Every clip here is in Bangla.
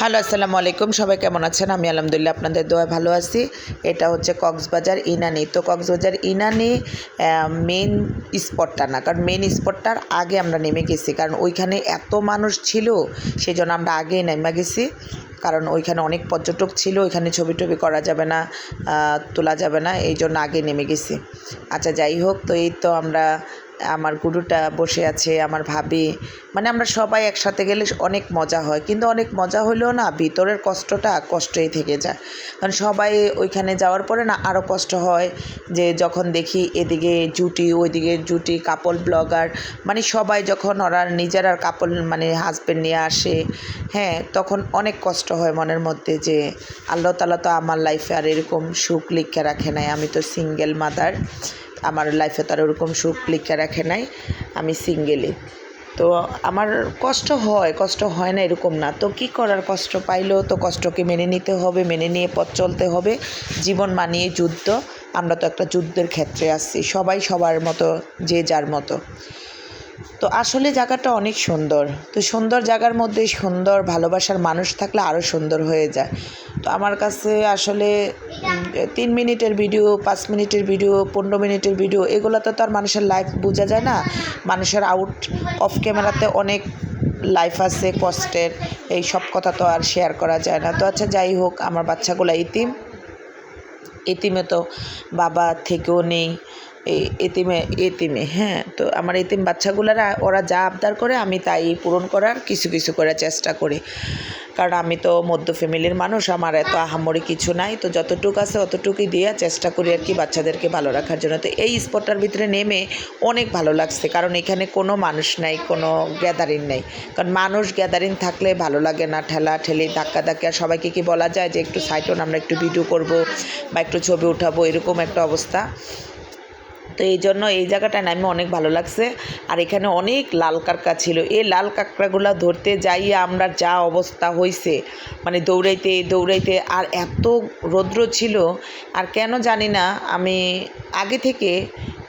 হ্যালো, আসসালামু আলাইকুম। সবাই কেমন আছেন? আমি আলহামদুলিল্লাহ আপনাদের দোয়া ভালো আছি। এটা হচ্ছে কক্সবাজার ইনানি। তো কক্সবাজার ইনানি মেন স্পটটা না, কারণ মেন স্পটটার আগে আমরা নেমে গেছি। কারণ ওইখানে এত মানুষ ছিল সেই জন্য আমরা আগেই নেমে গেছি। কারণ ওইখানে অনেক পর্যটক ছিল, ওইখানে ছবি টবি করা যাবে না তোলা যাবে না এই জন্য আগে নেমে গেছি। আচ্ছা যাই হোক, তো এই তো আমরা আমার গুরুটা বসে আছে, আমার ভাবি মানে আমরা সবাই একসাথে গেলে অনেক মজা হয়। কিন্তু অনেক মজা হলেও না, ভিতরের কষ্টটা কষ্টই থেকে যায়। কারণ সবাই ওইখানে যাওয়ার পরে না আরও কষ্ট হয় যে যখন দেখি এদিকে জুটি, ওইদিকে জুটি কাপল ব্লগার মানে সবাই যখন ওরা নিজেরা কাপল মানে হাজব্যান্ড নিয়ে আসে হ্যাঁ তখন অনেক কষ্ট হয় মনের মধ্যে যে আল্লাহ তালা তো আমার লাইফে আর এরকম সুখ লিখে রাখে নাই, আমি তো সিঙ্গেল মাদার আমার লাইফে তার ওরকম সুখ লিখে রাখে নাই। আমি সিঙ্গেলি তো আমার কষ্ট হয় কষ্ট হয় না এরকম না। তো কি করার কষ্ট পাইলেও তো কষ্টকে মেনে নিতে হবে, মেনে নিয়ে পথ চলতে হবে। জীবন মানিয়ে যুদ্ধ। আমরা তো একটা যুদ্ধের ক্ষেত্রে আসছি সবাই সবার মতো, যে যার মতো। তো আসলে জায়গাটা অনেক সুন্দর। তো সুন্দর জায়গার মধ্যে সুন্দর ভালোবাসার মানুষ থাকলে আরও সুন্দর হয়ে যায়। তো আমার কাছে আসলে তিন মিনিটের ভিডিও, পাঁচ মিনিটের ভিডিও, পনেরো মিনিটের ভিডিও, এগুলোতে তো আর মানুষের লাইফ বোঝা যায় না। মানুষের আউট অফ ক্যামেরাতে অনেক লাইফ আছে কষ্টের এই সব কথা তো আর শেয়ার করা যায় না। তো আচ্ছা যাই হোক, আমার বাচ্চাগুলো ইতিম। ইতিমে তো বাবা থেকেও নেই। এই এতিমে এতিমে হ্যাঁ তো আমার এতিম বাচ্চাগুলোরা, ওরা যা আবদার করে, আমি তাই পূরণ করার কিছু কিছু করার চেষ্টা করি। কারণ আমি তো মধ্য ফ্যামিলির মানুষ, আমার এত আহামরি কিছু নাই, তো যতটুকু আছে অতটুকুই দিয়ে চেষ্টা করি আর কি বাচ্চাদেরকে ভালো রাখার জন্য। তো এই স্পটটার ভিতরে নেমে অনেক ভালো লাগছে, কারণ এখানে কোনো মানুষ নাই, কোনো গ্যাদারিং নেই। কারণ মানুষ গ্যাদারিং থাকলে ভালো লাগে না, ঠেলা ঠেলি, ধাক্কা ধাক্কা, সবাইকে কি বলা যায় যে একটু সাইটন, আমরা একটু ভিডিও করব বা একটু ছবি উঠাবো, এরকম একটা অবস্থা। তো এই জন্য এই জায়গাটায় নামে অনেক ভালো লাগছে। আর এখানে অনেক লাল কাঁকড়া ছিল। এই লাল কাঁকড়াগুলো ধরতে যাই আমরা যা অবস্থা হয়েছে মানে দৌড়াইতে দৌড়াইতে আর এত রৌদ্র ছিল। আর কেন জানি না, আমি আগে থেকে,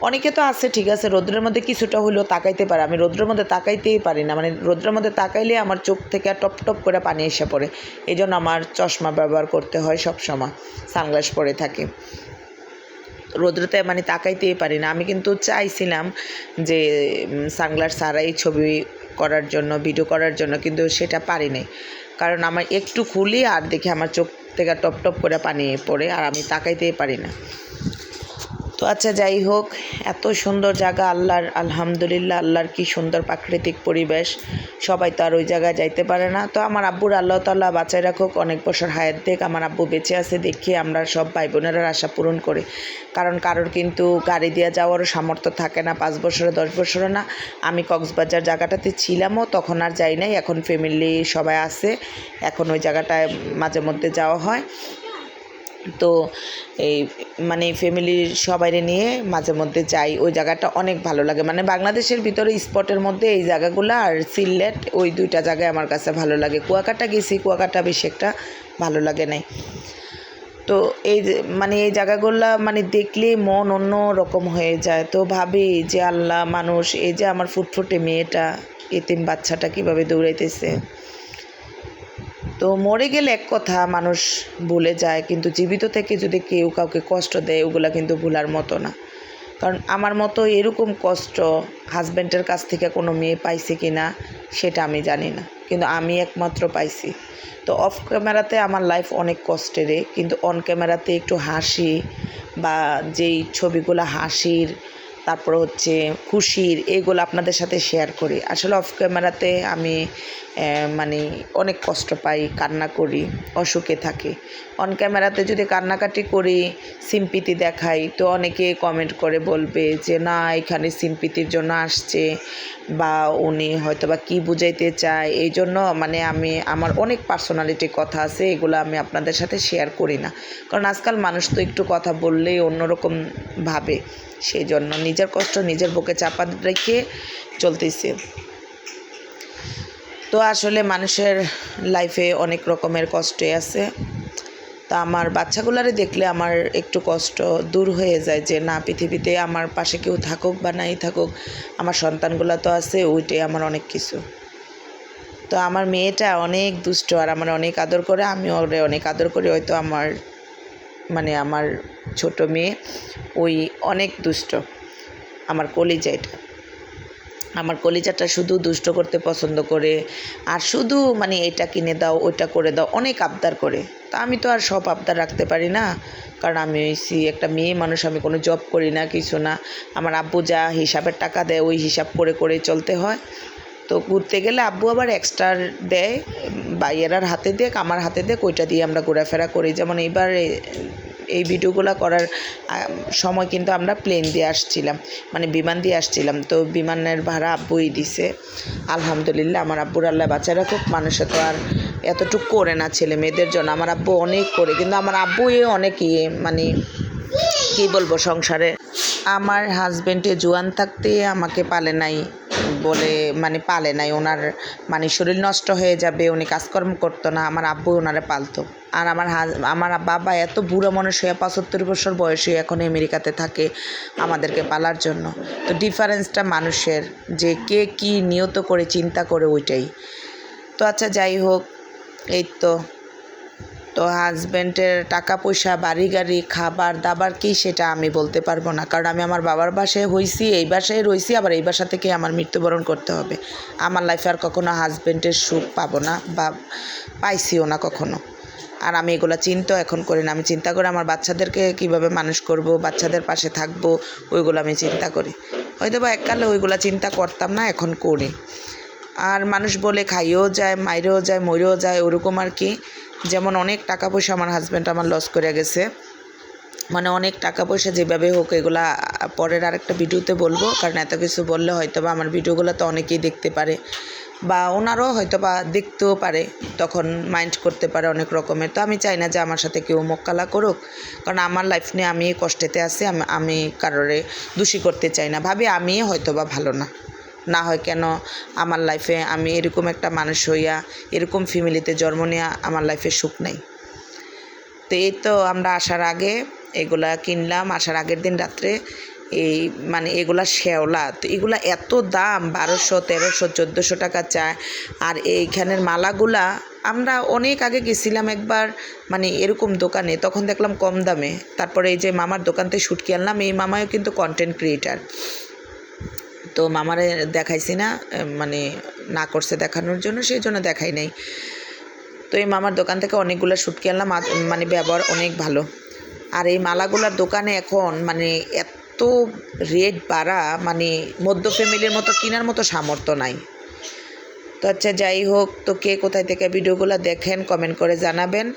অনেকে তো আছে, ঠিক আছে, রৌদ্রের মধ্যে কিছুটা হলেও তাকাইতে পারে। আমি রৌদ্রের মধ্যে তাকাইতেই পারি না। মানে রৌদ্রের মধ্যে তাকাইলে আমার চোখ থেকে আর টপ টপ করে পানি এসে পড়ে। এই জন্য আমার চশমা ব্যবহার করতে হয় সব সময় সানগ্লাস পরে থাকি। রৌদ্রতে মানে তাকাইতেই পারি না। আমি কিন্তু চাইছিলাম যে সানগ্লাস ছাড়াই ছবি করার জন্য ভিডিও করার জন্য, কিন্তু সেটা পারি নাই। কারণ আমার একটু খুলি আর দেখি আমার চোখ থেকে টপ টপ করে পানি পড়ে আর আমি তাকাইতেই পারি না। আচ্ছা যাই হোক, এত সুন্দর জায়গা, আল্লাহর, আলহামদুলিল্লাহ, আল্লাহর কি সুন্দর প্রাকৃতিক পরিবেশ। সবাই তো আর ওই জায়গায় যাইতে পারে না। তো আমার আব্বুর আল্লাহ তাল্লাহ বাঁচাই রাখুক, অনেক বছর হায়াত দেখ আমার আব্বু বেঁচে আছে দেখি, আমরা সব ভাই বোনেরা আশা পূরণ করি। কারণ কারোর কিন্তু গাড়ি দিয়ে যাওয়ারও সামর্থ্য থাকে না, পাঁচ বছরে, দশ বছরে না। আমি কক্সবাজার জায়গাটাতে ছিলামও, তখন আর যাই নাই। এখন ফ্যামিলি সবাই আছে। এখন ওই জায়গাটায় মাঝে মধ্যে যাওয়া হয়। তো এই মানে ফ্যামিলির সবাইরে নিয়ে মাঝে মধ্যে যাই। ওই জায়গাটা অনেক ভালো লাগে। মানে বাংলাদেশের ভিতরে স্পটের মধ্যে এই জায়গাগুলো আর সিললেট ওই দুইটা জায়গায় আমার কাছে ভালো লাগে। কুয়াকাটা গেছি, কুয়াকাটা বেশি একটা ভালো লাগে নাই। তো এই মানে এই জায়গাগুলো মানে দেখলে মন অন্য রকম হয়ে যায়। তো ভাবি যে আল্লাহ মানুষ, এই যে আমার ফুটফুটে মেয়েটা, এতিম বাচ্চাটা কীভাবে দৌড়াইতেছে? তো মরে গেলে এক কথা, মানুষ ভুলে যায়, কিন্তু জীবিত থেকে যদি কেউ কাউকে কষ্ট দেয়, ওগুলা কিন্তু ভুলার মতো না। কারণ আমার মতো এরকম কষ্ট হাজব্যান্ডের কাছ থেকে কোনো মেয়ে পাইছে কি না সেটা আমি জানি না। কিন্তু আমি একমাত্র পাইছি। তো অফ ক্যামেরাতে আমার লাইফ অনেক কষ্টেরে কিন্তু অন ক্যামেরাতে একটু হাসি বা যেই ছবিগুলো হাসির তারপর হচ্ছে খুশির এগুলো আপনাদের সাথে শেয়ার করি। আসলে অফ ক্যামেরাতে আমি মানে অনেক কষ্ট পাই, কান্না করি, অসুখে থাকি। অন ক্যামেরাতে যদি কান্নাকাটি করি, সিম্পিতি দেখাই, তো অনেকে কমেন্ট করে বলবে যে, না, এখানে সিম্পিতির জন্য আসছে। বা উনি হয়তো বা কী বুঝাইতে চায়, এই জন্য মানে আমি, আমার অনেক পার্সোনালিটি কথা আছে, এগুলো আমি আপনাদের সাথে শেয়ার করি না। কারণ আজকাল মানুষ তো একটু কথা বললেই অন্যরকম ভাবে। সেই জন্য নিজের কষ্ট নিজের বুকে চাপা রেখে চলতেছে। তো আসলে মানুষের লাইফে অনেক রকমের কষ্টে আছে। তা আমার বাচ্চাগুলারে দেখলে আমার একটু কষ্ট দূর হয়ে যায় যে, না, পৃথিবীতে আমার পাশে কেউ থাকুক বা নাই থাকুক, আমার সন্তানগুলো তো আছে, ওইটাই আমার অনেক কিছু। তো আমার মেয়েটা অনেক দুষ্ট আর আমার অনেক আদর করে, আমি ওরে অনেক আদর করি, হয়তো আমার মানে আমার ছোট মেয়ে, ওই অনেক দুষ্ট। আমার কলিজা এটা আমার কলিজাটা শুধু দুষ্ট করতে পছন্দ করে, আর শুধু মানে এটা কিনে দাও, ওইটা করে দাও, অনেক আবদার করে। তা আমি তো আর সব আবদার রাখতে পারি না, কারণ আমি হইছি একটা মেয়ে মানুষ, আমি কোনো জব করি না, কিছু না। আমার আব্বু যা হিসাবের টাকা দেয়, ওই হিসাব করে করে চলতে হয়। তো ঘুরতে গেলে আব্বু আবার এক্সট্রা দেয় বাইয়েরার হাতে দেখ আমার হাতে দেখ ওইটা দিয়ে আমরা ঘোরাফেরা করি। যেমন এইবার এই ভিডিওগুলো করার সময় কিন্তু আমরা প্লেন দিয়ে আসছিলাম মানে বিমান দিয়ে আসছিলাম। তো বিমানের ভাড়া আব্বুই দিছে। আলহামদুলিল্লাহ, আমার আব্বুর আল্লাহ বাচ্চারা খুব মানুষে তো আর এতটুক করে না ছেলে মেয়েদের জন্য। আমার আব্বু অনেক করে, কিন্তু আমার আব্বুই অনেক ইয়ে মানে কি বলব সংসারে। আমার হাজবেন্ডে জোয়ান থাকতে আমাকে পালে নাই। বলে মানে পালে নাই। ওনার মানে শরীর নষ্ট হয়ে যাবে, উনি কাজকর্ম করতো না, আমার আব্বু ওনারে পালতো। আর আমার আমার বাবা এত বুড়ো মানুষ হয়ে পঁচাত্তর বছর বয়সে এখন আমেরিকাতে থাকে আমাদেরকে পালার জন্য। তো ডিফারেন্সটা মানুষের, যে কে কি নিয়ত করে, চিন্তা করে ওইটাই। তো আচ্ছা যাই হোক, এই তো তো হাজব্যান্ডের টাকা পয়সা বাড়ি গাড়ি খাবার, দাবার কি সেটা আমি বলতে পারব না। কারণ আমি আমার বাবার বাসায় হইছি, এই বাসায় রইছি, আবার এই বাসা থেকে আমার মৃত্যুবরণ করতে হবে। আমার লাইফে আর কখনো হাজব্যান্ডের সুখ পাবো না বা পাইছিও না কখনো। আর আমি এগুলো চিন্তাও এখন করি না। আমি চিন্তা করে আমার বাচ্চাদেরকে কীভাবে মানুষ করব, বাচ্চাদের পাশে থাকব, ওইগুলো আমি চিন্তা করি। হয়তো বা এককালে ওইগুলো চিন্তা করতাম না, এখন করি। আর মানুষ বলে খাইয়েও যায়, মাইরেও যায়, মরেও যায়, ওরকম আর কি। যেমন অনেক টাকা পয়সা আমার হাজব্যান্ড আমার লস করে গেছে। মানে অনেক টাকা পয়সা যেভাবে হোক এগুলা পরের আরেকটা ভিডিওতে বলব, কারণ এত কিছু বললে হয়তো বা আমার ভিডিওগুলো তো অনেকেই দেখতে পারে। বা ওনারও হয়তো বা দেখতেও পারে, তখন মাইন্ড করতে পারে অনেক রকমের। তো আমি চাই না যে আমার সাথে কেউ মোকালা করুক, কারণ আমার লাইফ নিয়ে আমি কষ্টেতে আছি, আমি আমি কারোরে দোষী করতে চাই না। ভাবি আমি হয়তো বা ভালো না। না হয় কেন আমার লাইফে আমি এরকম একটা মানুষ হইয়া, এরকম ফ্যামিলিতে জন্ম নেওয়া আমার লাইফে সুখ নাই। তো এই তো আমরা আসার আগে এগুলা কিনলাম, আসার আগের দিন রাত্রে এই মানে এগুলা শেওলা। তো এগুলা এত দাম, বারোশো, তেরোশো, চোদ্দোশো টাকা চায়। আর এইখানের মালাগুলা আমরা অনেক আগে গেছিলাম একবার মানে এরকম দোকানে, তখন দেখলাম কম দামে। তারপরে এই যে মামার দোকান থেকে শুটকি আনলাম, এই মামাও কিন্তু কন্টেন্ট ক্রিয়েটার তো মামারে দেখাইছি না মানে না করছে দেখানোর জন্য, সেই জন্য দেখাই নাই। তো এই মামার দোকান থেকে অনেকগুলো শুটকি আনলাম মানে ব্যবহার অনেক ভালো। আর এই মালাগুলার দোকানে এখন মানে এত রেট বাড়া মানে মধ্য ফ্যামিলির মতো, কেনার মতো সামর্থ্য নাই। তো আচ্ছা যাই হোক, তো কে কোথায় থেকে ভিডিওগুলো দেখেন কমেন্ট করে জানাবেন।